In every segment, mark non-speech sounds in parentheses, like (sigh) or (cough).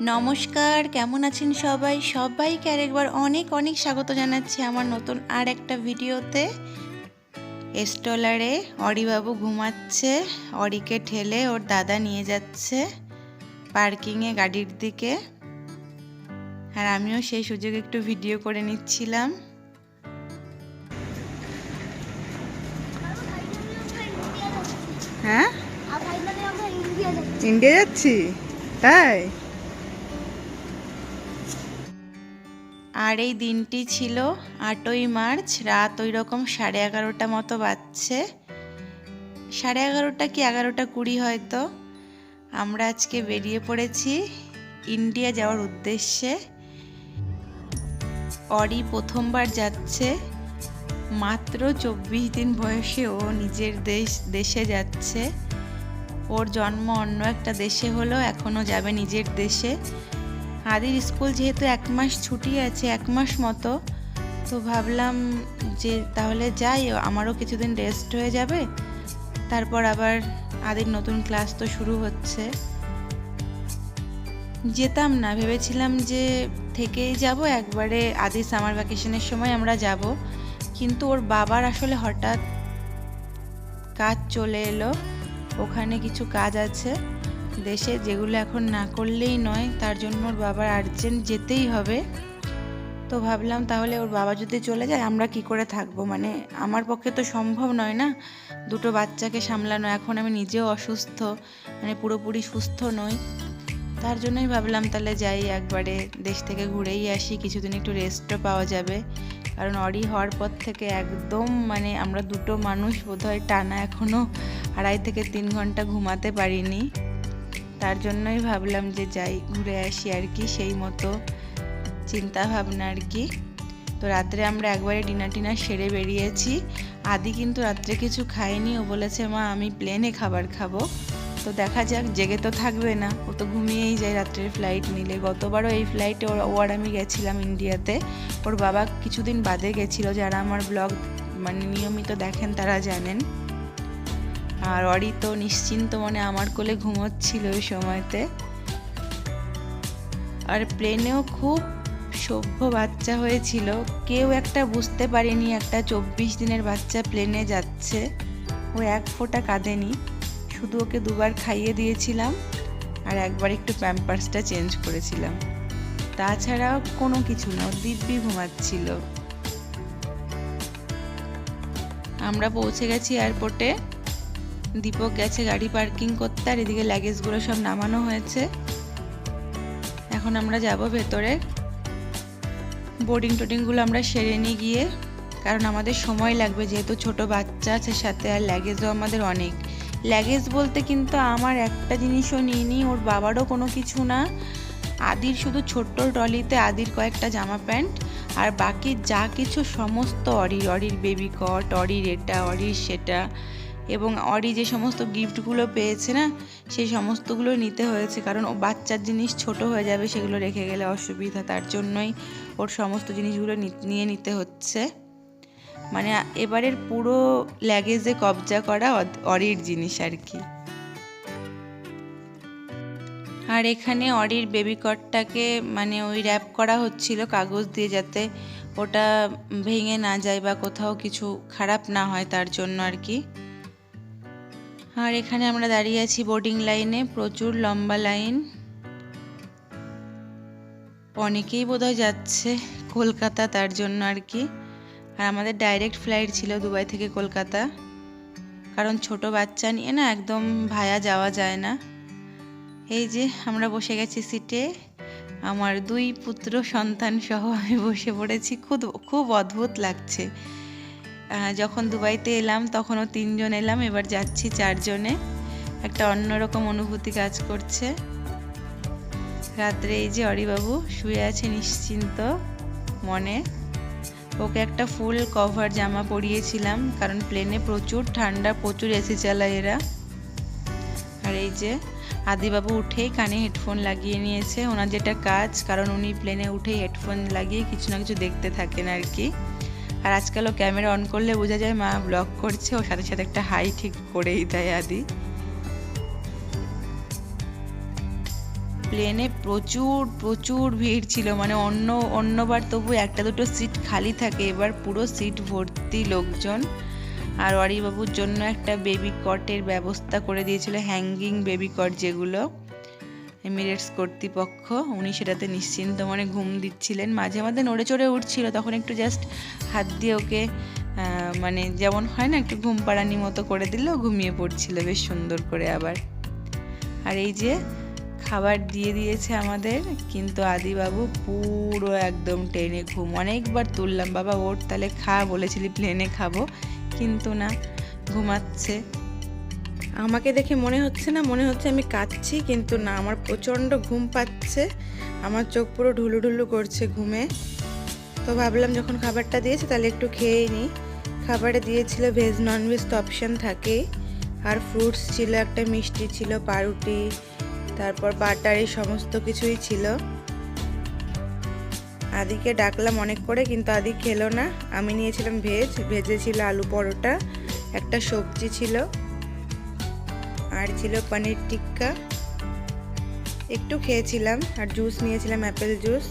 নমস্কার কেমন আছেন সবাই? সবাইকে আরেকবার অনেক অনেক স্বাগত জানাচ্ছি আমার নতুন আর একটা ভিডিওতে। স্টলারে অরিবাবু ঘুমাচ্ছে অরিকে ঠেলে ওর দাদা নিয়ে যাচ্ছে পার্কিংয়ে গাড়ির দিকে। আর আমিও সেই সুযোগে একটু ভিডিও করে নিচ্ছিলাম। হ্যাঁ? ইন্ডিয়া যাচ্ছি? তাই? আর এই দিনটি ছিল আটই মার্চ, রাত ওই রকম সাড়ে এগারোটা মতো বাজছে। সাড়ে এগারোটা কি এগারোটা কুড়ি হয়তো? আমরা আজকে বেরিয়ে পড়েছি ইন্ডিয়া যাওয়ার উদ্দেশ্যে। অরি প্রথমবার যাচ্ছে। মাত্র চব্বিশ দিন বয়সে ও নিজের দেশ, দেশে যাচ্ছে। ওর জন্ম অন্য একটা দেশে হলো এখনও যাবে নিজের দেশে। আদির স্কুল যেহেতু এক মাস ছুটি আছে, এক মাস মতো, তো ভাবলাম যে তাহলে যাই, আমারও কিছুদিন রেস্ট হয়ে যাবে। তারপর আবার আদির নতুন ক্লাস তো শুরু হচ্ছে। যেতাম না, ভেবেছিলাম যে থেকেই যাব, একবারে আদি সামার ভ্যাকেশনের সময় আমরা যাব। কিন্তু ওর বাবার আসলে হঠাৎ কাজ চলে এলো, ওখানে কিছু কাজ আছে। দেশে যেগুলো এখন না করলেই নয়, তার জন্য ওর বাবার আর্জেন্ট যেতেই হবে। তো ভাবলাম তাহলে ওর বাবা যদি চলে যায়, আমরা কি করে থাকব? মানে আমার পক্ষে তো সম্ভব নয় না? দুটো বাচ্চাকে সামলানো, এখন আমি নিজেও অসুস্থ মানে পুরোপুরি সুস্থ নই। তার জন্যই ভাবলাম তাহলে যাই একবারে দেশ থেকে ঘুরেই আসি, কিছুদিন একটু রেস্টও পাওয়া যাবে। কারণ অরি হওয়ার পর থেকে একদম মানে আমরা দুটো মানুষ বোধহয় টানা এখনও আড়াই থেকে তিন ঘণ্টা ঘুমাতে পারিনি। তার জন্যই ভাবলাম যে যাই, ঘুরে আসি আর কি, সেই মতো চিন্তা ভাবনা আর কি। তো রাত্রে আমরা একবারে ডিনার টিনার সেরে বেরিয়েছি। আদি কিন্তু রাত্রে কিছু খায়নি, ও বলেছে, মা, আমি প্লেনে খাবার খাব। তো দেখা যাক, জেগে তো থাকবে না। ও তো ঘুমিয়েই যায় রাত্রের ফ্লাইট নিলে গতবারও এই ফ্লাইটে ওর, ও আর আমি গেছিলাম ইন্ডিয়াতে ওর বাবা কিছুদিন বাদে গেছিল, যারা আমার ব্লগ মানে নিয়মিত দেখেন তারা জানেন। আর অরি তো নিশ্চিন্ত মনে আমার কোলে ঘুমোচ্ছিল ওই সময়তে। আর প্লেনেও খুব সভ্য বাচ্চা হয়েছিল। কেউ একটা বুঝতে পারেনি একটা চব্বিশ দিনের বাচ্চা প্লেনে যাচ্ছে। ও এক ফোঁটা কাঁদেনি। শুধু ওকে দুবার খাইয়ে দিয়েছিলাম আর একবার একটু প্যাম্পার্সটা চেঞ্জ করেছিলাম। তাছাড়া কোনো কিছু না দিব্যি ঘুমাচ্ছিল। আমরা পৌঁছে গেছি এয়ারপোর্টে। দীপক গেছে গাড়ি পার্কিং করতে আর এদিকে লাগেজগুলো সব নামানো হয়েছে। এখন আমরা যাব ভেতরে। বোর্ডিং টোডিংগুলো আমরা সেরে নিয়ে গিয়ে, কারণ আমাদের সময় লাগবে, যেহেতু ছোট বাচ্চা আছে সাথে, আর লাগেজও আমাদের অনেক। লাগেজ বলতে কিন্তু আমার একটা জিনিসও নিইনি, ওর বাবারও কোনো কিছু না। আদির শুধু ছোট্ট ট্রলিতে আদির কয়েকটা জামা প্যান্ট, আর বাকি যা কিছু সমস্ত অরির অরির বেবি কট অরির এটা, অরির সেটা। এবং অরি যে সমস্ত গিফটগুলো পেয়েছে না, সেই সমস্তগুলো নিতে হয়েছে, কারণ ও বাচ্চার জিনিস ছোট হয়ে যাবে সেগুলো রেখে গেলে অসুবিধা, তার জন্যই ওর সমস্ত জিনিসগুলো নিয়ে নিতে হচ্ছে। মানে এবারের পুরো ল্যাগেজে কবজা করা অরির জিনিস আর কি। আর এখানে অরির বেবি কটটাকে মানে ওই র্যাপ করা হচ্ছিল কাগজ দিয়ে যাতে ওটা ভেঙে না যায় বা কোথাও কিছু খারাপ না হয় তার জন্য আর কি। আর এখানে আমরা দাঁড়িয়ে আছি বোর্ডিং লাইনে প্রচুর লম্বা লাইন অনেকেই বোধহয় যাচ্ছে কলকাতা তার জন্য আর কি। আর আমাদের ডাইরেক্ট ফ্লাইট ছিল দুবাই থেকে কলকাতা। কারণ ছোট বাচ্চা নিয়ে না একদম ভায়া যাওয়া যায় না। এই যে আমরা বসে গেছি সিটে আমার দুই পুত্র সন্তান সহ আমি বসে পড়েছি। খুব খুব অদ্ভুত লাগছে। যখন দুবাইতে এলাম, তখনও তিনজন এলাম, এবার যাচ্ছি চারজনে। একটা অন্যরকম অনুভূতি কাজ করছে। রাত্রে এই যে অরিবাবু, শুয়ে আছে নিশ্চিন্ত মনে। ওকে একটা ফুল কভার জামা পরিয়েছিলাম, কারণ প্লেনে প্রচুর ঠান্ডা, প্রচুর এসি চালায় এরা। আর এই যে আদিবাবু উঠেই কানে হেডফোন লাগিয়ে নিয়েছে। ওনার যেটা কাজ, কারণ উনি প্লেনে উঠেই হেডফোন লাগিয়ে কিছু না কিছু দেখতে থাকেন আর কি। আর আজকালও ক্যামেরা অন করলে বোঝা যায় মা ব্লগ করছে, ওর সাথে সাথে একটা হাই ঠিক করেই দেয় আদি। প্লেনে প্রচুর প্রচুর ভিড় ছিল মানে অন্য, অন্যবার তবু একটা দুটো সিট খালি থাকে, এবার পুরো সিট ভর্তি লোকজন। আর অরিবাবুর জন্য একটা বেবি কটের ব্যবস্থা করে দিয়েছিল হ্যাঙ্গিং বেবি কট যেগুলো। এমিরেটস কর্তৃপক্ষ, উনি সেটাতে নিশ্চিন্ত মনে ঘুম দিচ্ছিলেন। মাঝে মাঝে নড়ে চড়ে উঠছিল, তখন একটু জাস্ট হাত দিয়ে ওকে মানে যেমন হয় না, একটু ঘুম পাড়ানি মতো করে দিল, ঘুমিয়ে পড়ছিল বেশ সুন্দর করে আবার। আর এই যে খাবার দিয়ে দিয়েছে আমাদের, কিন্তু আদিবাবু পুরো একদম ট্রেনে ঘুম। অনেকবার তুললাম, বাবা, ওর তাহলে খা, বলেছিলি, প্লেনে খাব। কিন্তু না, ঘুমাচ্ছে। আমাকে দেখে মনে হচ্ছে না, মনে হচ্ছে আমি কাঁদছি, কিন্তু না, আমার প্রচণ্ড ঘুম পাচ্ছে। আমার চোখ পুরো ঢুলু ঢুলু করছে ঘুমে। তো ভাবলাম যখন খাবারটা দিয়েছে, তাহলে একটু খেয়েই নিই খাবারে দিয়েছিল ভেজ ননভেজ তো অপশান থাকেই। আর ফ্রুটস ছিল, একটা মিষ্টি ছিল, পাউরুটি, তারপর বাটার, এই সমস্ত কিছুই ছিল। আদিকে ডাকলাম অনেক করে, কিন্তু আদি খেলো না। আমি নিয়েছিলাম ভেজ, ভেজে ছিল আলু পরোটা, একটা সবজি ছিল। আর ছিল পনির টিক্কা। একটু খেয়েছিলাম আর জুস নিয়েছিলাম, অ্যাপেল জুস।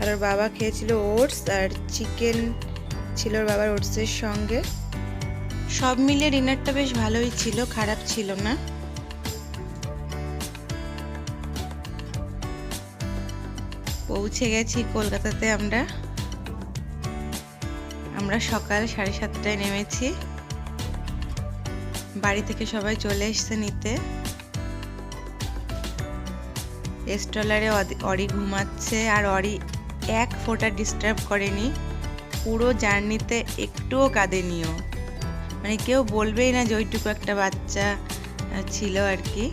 আর ওর বাবা খেয়েছিল ওটস আর চিকেন ছিল ওর বাবার ওটসের সঙ্গে। সব মিলিয়ে ডিনারটা বেশ ভালোই ছিল, খারাপ ছিল না। পৌঁছে গেছি কলকাতাতে আমরা। আমরা সকাল সাড়ে সাতটায় নেমেছি। বাড়ি থেকে সবাই চলে এসছে নিতে। স্টলারে অরি ঘুমাচ্ছে আর অরি এক ফোঁটা ডিস্টার্ব করেনি। পুরো জার্নিতে একটুও কাঁদেনিও মানে কেউ বলবেই না যে ওইটুকু একটা বাচ্চা ছিল আর কি।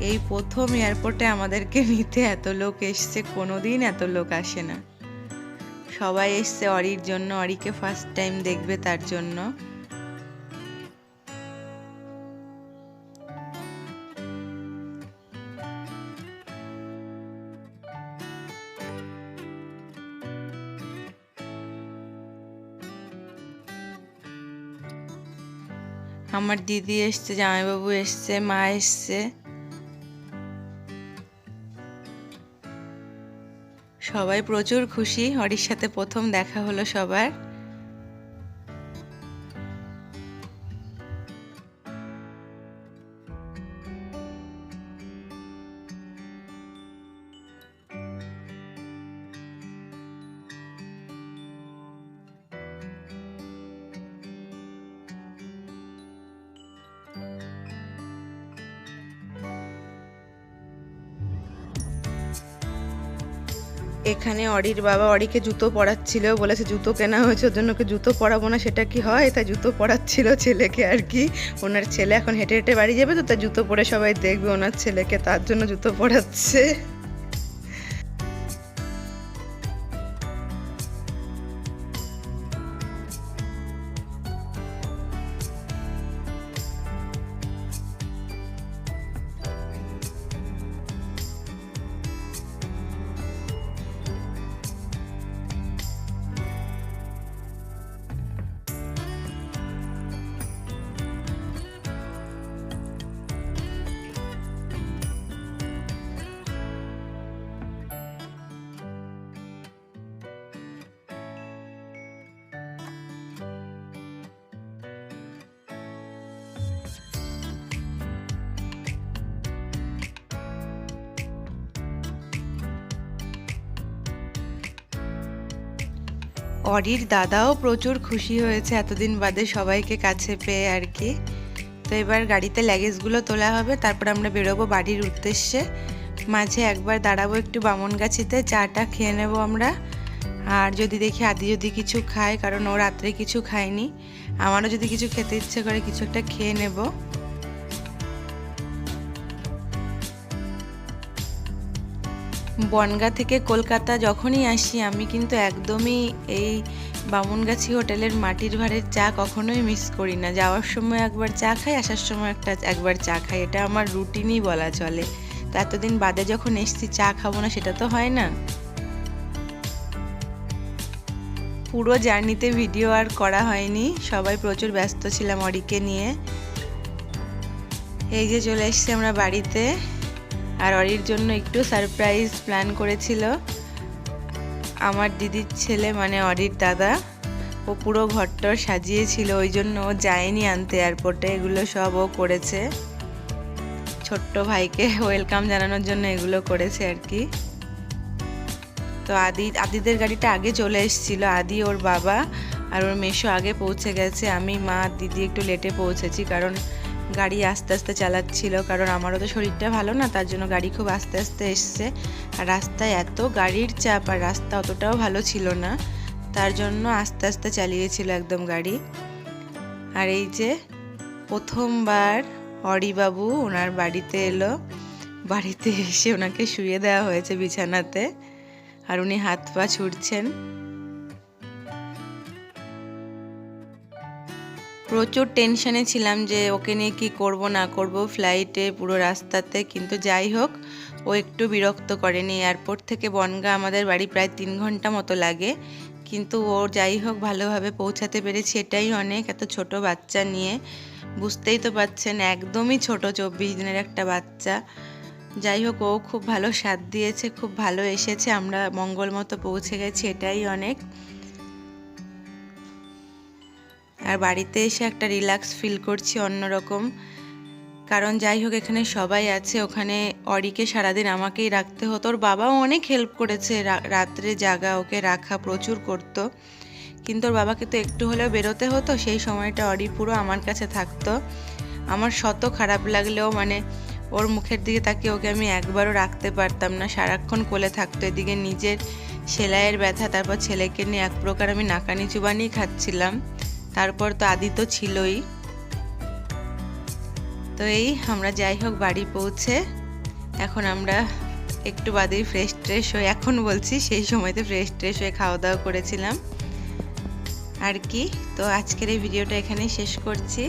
এই প্রথম এয়ারপোর্টে আমাদেরকে (laughs) নিতে এত লোক এসছে, কোনোদিন এত লোক আসে না। সবাই এসছে অরির জন্য, অরিকে ফার্স্ট টাইম দেখবে তার জন্য। আমার দিদি এসছে, জামাইবাবু এসছে, মা এসছে। সবাই প্রচুর খুশি। হরির সাথে প্রথম দেখা হলো সবার। এখানে অরির বাবা অরিকে জুতো পরাচ্ছিল, বলেছে, জুতো কেনা হয়েছে, ওর জন্য জুতো পরাবো না, সেটা কি হয়? তাই জুতো পরাচ্ছিল ছেলেকে আর কি। ওনার ছেলে এখন হেঁটে হেঁটে বাড়ি যাবে তো, তাই জুতো পরে সবাই দেখবে ওনার ছেলেকে, তার জন্য জুতো পরাচ্ছে। অরির দাদাও প্রচুর খুশি হয়েছে এতদিন বাদে সবাইকে কাছে পেয়ে আর কি। তো এবার গাড়িতে ল্যাগেজগুলো তোলা হবে, তারপর আমরা বেরোবো বাড়ির উদ্দেশ্যে। মাঝে একবার দাঁড়াবো একটু বামনগাছিতে, চাটা খেয়ে নেব আমরা। আর যদি দেখি আদি যদি কিছু খায়, কারণ ও রাত্রে কিছু খায়নি, আমারও যদি কিছু খেতে ইচ্ছে করে কিছু একটা খেয়ে নেব। বনগা থেকে কলকাতা যখনই আসি, আমি কিন্তু একদমই এই বামুনগাছি হোটেলের মাটির ভাড়ের চা কখনোই মিস করি না। যাওয়ার সময় একবার চা খাই, আসার সময় একটা একবার চা খাই, এটা আমার রুটিনই বলা চলে। তো এতদিন বাদে যখন এসছি, চা খাব না, সেটা তো হয় না। পুরো জার্নিতে ভিডিও আর করা হয়নি, সবাই প্রচুর ব্যস্ত ছিলাম অরিকে নিয়ে। এই যে চলে এসছি আমরা বাড়িতে। আর অরির জন্য একটু সারপ্রাইজ প্ল্যান করেছিল। আমার দিদির ছেলে মানে অরির দাদা, ও পুরো ঘরটর সাজিয়েছিল, ওই জন্য ও যায়নি আনতে এয়ারপোর্টে এগুলো সব ও করেছে। ছোট্ট ভাইকে ওয়েলকাম জানানোর জন্য এগুলো করেছে আর কি। তো আদি, আদিদের গাড়িটা আগে চলে এসেছিল, আদি ওর বাবা আর ওর মেশো আগে পৌঁছে গেছে, আমি মা, দিদি একটু লেটে পৌঁছেছি, কারণ গাড়ি আস্তে আস্তে চালাচ্ছিল, কারণ আমারও তো শরীরটা ভালো না, তার জন্য গাড়ি খুব আস্তে আস্তে এসছে। আর রাস্তায় এত গাড়ির চাপ, আর রাস্তা অতটাও ভালো ছিল না, তার জন্য আস্তে আস্তে চালিয়েছিল একদম গাড়ি। আর এই যে প্রথমবার অরিবাবু ওনার বাড়িতে এলো, বাড়িতে এসে ওনাকে শুয়ে দেওয়া হয়েছে বিছানাতে, আর উনি হাত পা ছুটছেন প্রচুর টেনশনে ছিলাম যে ওকে নিয়ে কি করব, না করব ফ্লাইটে পুরো রাস্তাতে, কিন্তু যাই হোক, ও একটু বিরক্ত করেনি এয়ারপোর্ট থেকে বনগা আমাদের বাড়ি প্রায় তিন ঘণ্টা মতো লাগে, কিন্তু ও যাই হোক ভালোভাবে পৌঁছাতে পেরেছি এটাই অনেক। এত ছোট বাচ্চা নিয়ে, বুঝতেই তো পাচ্ছেন, একদমই ছোট, চব্বিশ দিনের একটা বাচ্চা। যাই হোক, ও খুব ভালো স্বাদ দিয়েছে, খুব ভালো এসেছে, আমরা মঙ্গল মতো পৌঁছে গেছি, এটাই অনেক। আর বাড়িতে এসে একটা রিল্যাক্স ফিল করছি অন্যরকম। কারণ যাই হোক, এখানে সবাই আছে। ওখানে অরিকে সারাদিন আমাকেই রাখতে হতো। ওর বাবাও অনেক হেল্প করেছে। রাত্রে জাগা ওকে রাখা প্রচুর করতো। কিন্তু ওর বাবাকে তো একটু হলেও বেরোতে হতো। সেই সময়টা অরি পুরো আমার কাছে থাকতো। আমার শত খারাপ লাগলেও মানে ওর মুখের দিকে তাকিয়ে ওকে আমি একবারও রাখতে পারতাম না। সারাক্ষণ কোলে থাকতো। এদিকে নিজের সেলাইয়ের ব্যথা, তারপর ছেলেকে নিয়ে এক প্রকার আমি নাকানি চুবানি খাচ্ছিলাম। তারপর তো আদি তো ছিলই। তো এই আমরা যাই হোক বাড়ি পৌঁছে। এখন আমরা একটু বাদেই ফ্রেশ ট্রেশ হয়ে, এখন বলছি সেই সময়তে ফ্রেশ ট্রেশ হয়ে খাওয়া দাওয়া করেছিলাম। আর কি? তো আজকের এই ভিডিওটা এখানে শেষ করছি।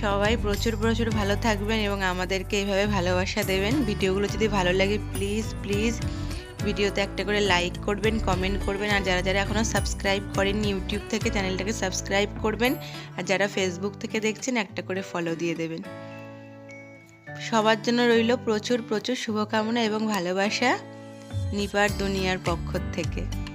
সবাই প্রচুর প্রচুর ভালো থাকবেন এবং আমাদেরকে এইভাবে ভালোবাসা দেবেন। ভিডিওগুলো যদি ভালো লাগে প্লিজ প্লিজ ভিডিওতে একটা করে লাইক করবেন কমেন্ট করবেন, আর যারা যারা এখনও সাবস্ক্রাইব করেন ইউটিউব থেকে চ্যানেলটাকে সাবস্ক্রাইব করবেন, আর যারা ফেসবুক থেকে দেখছেন একটা করে ফলো দিয়ে দেবেন। সবার জন্য রইল প্রচুর প্রচুর শুভকামনা এবং ভালোবাসা নিপার দুনিয়ার পক্ষ থেকে।